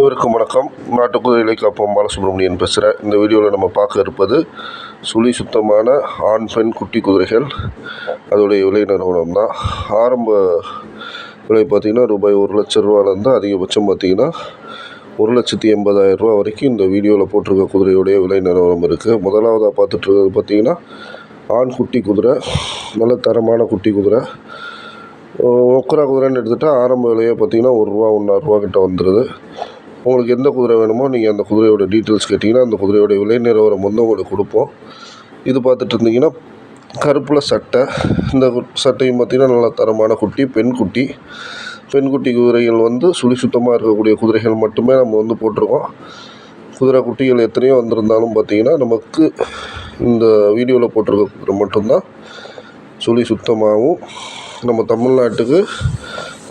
இவருக்கும் வணக்கம். நாட்டுக்குதிரை காப்போம் பாலசுப்ரமணியன் பேசுகிறேன் இந்த வீடியோவில் நம்ம பார்க்க இருப்பது சுழி சுத்தமான ஆண் பெண் குட்டி குதிரைகள். அதோடைய விலை நிறுவனம் தான் ஆரம்ப விலை பார்த்திங்கன்னா ரூபாய் ஒரு லட்ச ரூபாலேருந்து அதிகபட்சம் பார்த்திங்கன்னா ஒரு லட்சத்தி எண்பதாயிரம் ரூபா வரைக்கும் இந்த வீடியோவில் போட்டிருக்க குதிரையுடைய விலை நிறுவனம் இருக்குது முதலாவதாக பார்த்துட்ருக்கிறது பார்த்திங்கன்னா ஆண் குட்டி குதிரை நல்ல தரமான குட்டி குதிரை. ஒக்கரா குதிரைன்னு எடுத்துகிட்டா ஆரம்ப விலையை பார்த்திங்கன்னா ஒரு ரூபா ஒன்றாயிரரூவா கிட்ட வந்துடுது உங்களுக்கு எந்த குதிரை வேணுமோ நீங்கள் அந்த குதிரையோட டீட்டெயில்ஸ் கேட்டிங்கன்னா அந்த குதிரையோட விலை நிலவரம் வந்து உங்களுக்கு கொடுப்போம். இது பார்த்துட்டு இருந்தீங்கன்னா கருப்பில் சட்டை இந்த கு- சட்டையும் பார்த்திங்கன்னா நல்ல தரமான குட்டி பெண் குட்டி. பெண் குட்டி குதிரைகள் வந்து சுழி சுத்தமாக இருக்கக்கூடிய குதிரைகள் மட்டுமே நம்ம வந்து போட்டிருக்கோம். குதிரை குட்டிகள் எத்தனையோ வந்திருந்தாலும் பார்த்திங்கன்னா நமக்கு இந்த வீடியோவில் போட்டிருக்க குதிரை மட்டும்தான் சுழி சுத்தமாகவும் நம்ம தமிழ்நாட்டுக்கு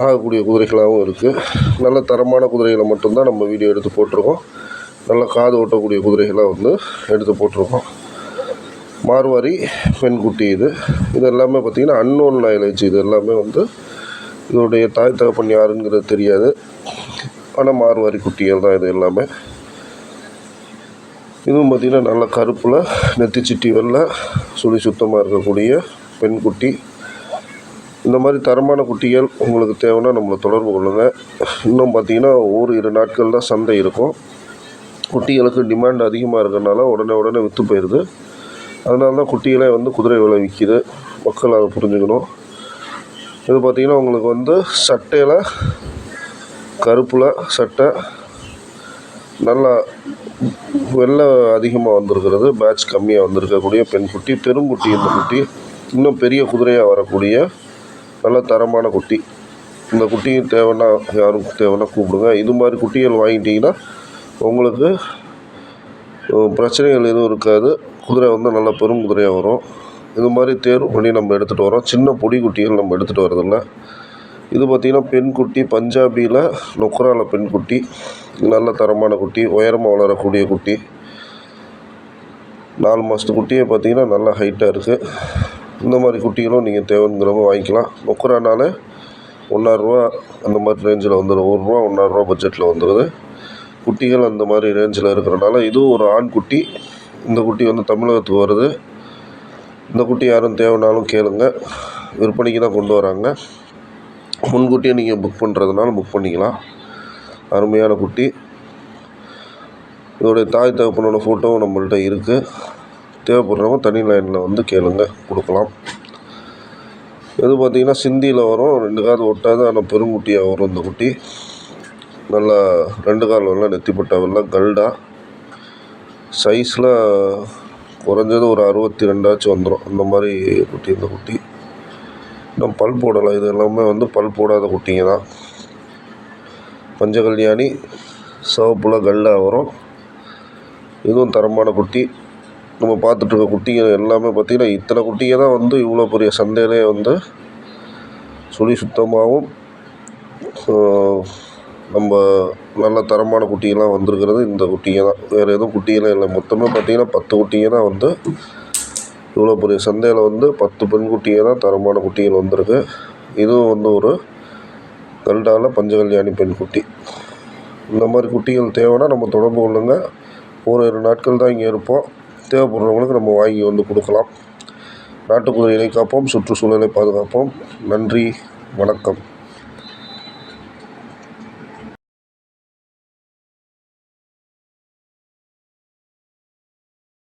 ஆகக்கூடிய குதிரைகளாகவும் இருக்குது நல்ல தரமான குதிரைகளை மட்டும்தான் நம்ம வீடியோ எடுத்து போட்டிருக்கோம். நல்ல காது ஓட்டக்கூடிய குதிரைகளாக வந்து எடுத்து போட்டிருக்கோம். மார்வாரி பெண்குட்டி இது. இது எல்லாமே பார்த்திங்கன்னா அன்னோன் லைலேஜ் இது எல்லாமே வந்து இதோடைய தாய் தகப்பன் யாருங்கிறது தெரியாது. ஆனால் மார்வாரி குட்டிகள் தான் இது எல்லாமே. இதுவும் பார்த்திங்கன்னா நல்ல கருப்பில் நெத்திச்சிட்டி வெள்ளை சுழி சுத்தமாக இருக்கக்கூடிய பெண்குட்டி. இந்த மாதிரி தரமான குட்டிகள் உங்களுக்கு தேவைன்னா நம்மளை தொடர்பு கொள்ளுங்கள் இன்னும் பார்த்தீங்கன்னா ஒரு இரு நாட்கள் தான் சந்தை இருக்கும். குட்டிகளுக்கு டிமாண்ட் அதிகமாக இருக்கிறனால உடனே உடனே விற்று போயிடுது அதனால தான் குட்டிகளே வந்து குதிரை விலை விற்கிது மக்கள் அதை புரிஞ்சுக்கணும். இது பார்த்திங்கன்னா உங்களுக்கு வந்து சட்டையில் கருப்பில் சட்டை நல்லா வெள்ளை அதிகமாக வந்திருக்கிறது. பேட்ச் கம்மியாக வந்திருக்கக்கூடிய பெண் குட்டி பெருங்குட்டி இந்த குட்டி. இன்னும் பெரிய குதிரையாக வரக்கூடிய நல்ல தரமான குட்டி. இந்த குட்டியும் தேவைன்னா யாரும் தேவைன்னா கூப்பிடுங்க. இது மாதிரி குட்டிகள் வாங்கிட்டிங்கன்னா உங்களுக்கு பிரச்சனைகள் எதுவும் இருக்காது. குதிரை வந்து நல்ல பெரும் குதிரையாக வரும். இது மாதிரி தேர்வு பண்ணி நம்ம எடுத்துகிட்டு வரோம். சின்ன பொடி குட்டிகள் நம்ம எடுத்துகிட்டு வரதில்ல. இது பார்த்திங்கன்னா பெண் குட்டி பஞ்சாபியில் நொக்ரால பெண் குட்டி. நல்ல தரமான குட்டி உயரமாக வளரக்கூடிய குட்டி. நாலு மாதத்து குட்டியே பார்த்திங்கன்னா நல்லா ஹைட்டாக இருக்குது இந்த மாதிரி குட்டிகளும் நீங்கள் தேவைங்கிறவங்க வாங்கிக்கலாம். நொக்கரானாலே ஒன்றாயிரரூவா அந்த மாதிரி ரேஞ்சில் வந்துடும் ஒரு ரூபா ஒன்றாயிரரூவா பட்ஜெட்டில் வந்துடுது குட்டிகள் அந்த மாதிரி ரேஞ்சில் இருக்கிறனால இதுவும் ஒரு ஆண் குட்டி. இந்த குட்டி வந்து தமிழகத்துக்கு வருது. இந்த குட்டி யாரும் தேவைனாலும் கேளுங்க. விற்பனைக்கு தான் கொண்டு வராங்க. முன்கூட்டியே நீங்கள் புக் பண்ணுறதுனால புக் பண்ணிக்கலாம். அருமையான குட்டி. இதோடைய தாய் தகப்பனோட ஃபோட்டோவும் நம்மள்கிட்ட இருக்குது தேவைப்படுறவங்க தனி லைனில் வந்து கேளுங்க கொடுக்கலாம். இது பார்த்திங்கன்னா சிந்தியில் வரும் ரெண்டு கால் ஒட்டாது ஆனால் பெருங்குட்டியாக வரும் இந்த குட்டி. நல்லா ரெண்டு கால் வரல நெத்திப்பட்ட வரல கல்டா. சைஸில் குறைஞ்சது ஒரு அறுபத்தி ரெண்டாச்சும் வந்துடும் அந்த மாதிரி குட்டி இந்த குட்டி. இன்னும் பல் போடலை இது எல்லாமே வந்து பல் போடாத குட்டிங்க தான். பஞ்சகல்யாணி சிவப்புல கல்லா வரும். இதுவும் தரமான குட்டி. நம்ம பார்த்துட்ருக்க குட்டிகள் எல்லாமே பார்த்திங்கன்னா இத்தனை குட்டியை தான் வந்து இவ்வளோ பெரிய சந்தையிலே வந்து சுழி சுத்தமாகவும் நம்ம நல்ல தரமான குட்டியெல்லாம் வந்திருக்கிறது இந்த குட்டியை தான். வேறு எதுவும் குட்டிகளே இல்லை. மொத்தமே பார்த்திங்கன்னா பத்து குட்டியை தான் வந்து இவ்வளோ பெரிய சந்தையில் வந்து பத்து பெண் தான் தரமான குட்டிகள் வந்திருக்கு. இதுவும் வந்து ஒரு கல்டால பஞ்சகல்யாணி பெண் குட்டி. இந்த மாதிரி குட்டிகள் தேவைன்னா நம்ம தொடர்பு கொள்ளுங்கள் ஒரு இரு நாட்கள் தான் இங்கே இருப்போம். தேவைப்படுறவங்களுக்கு நம்ம வாங்கி வந்து கொடுக்கலாம். நாட்டுக்குதிரையை காப்போம் சுற்றுச்சூழலை பாதுகாப்போம். நன்றி வணக்கம்.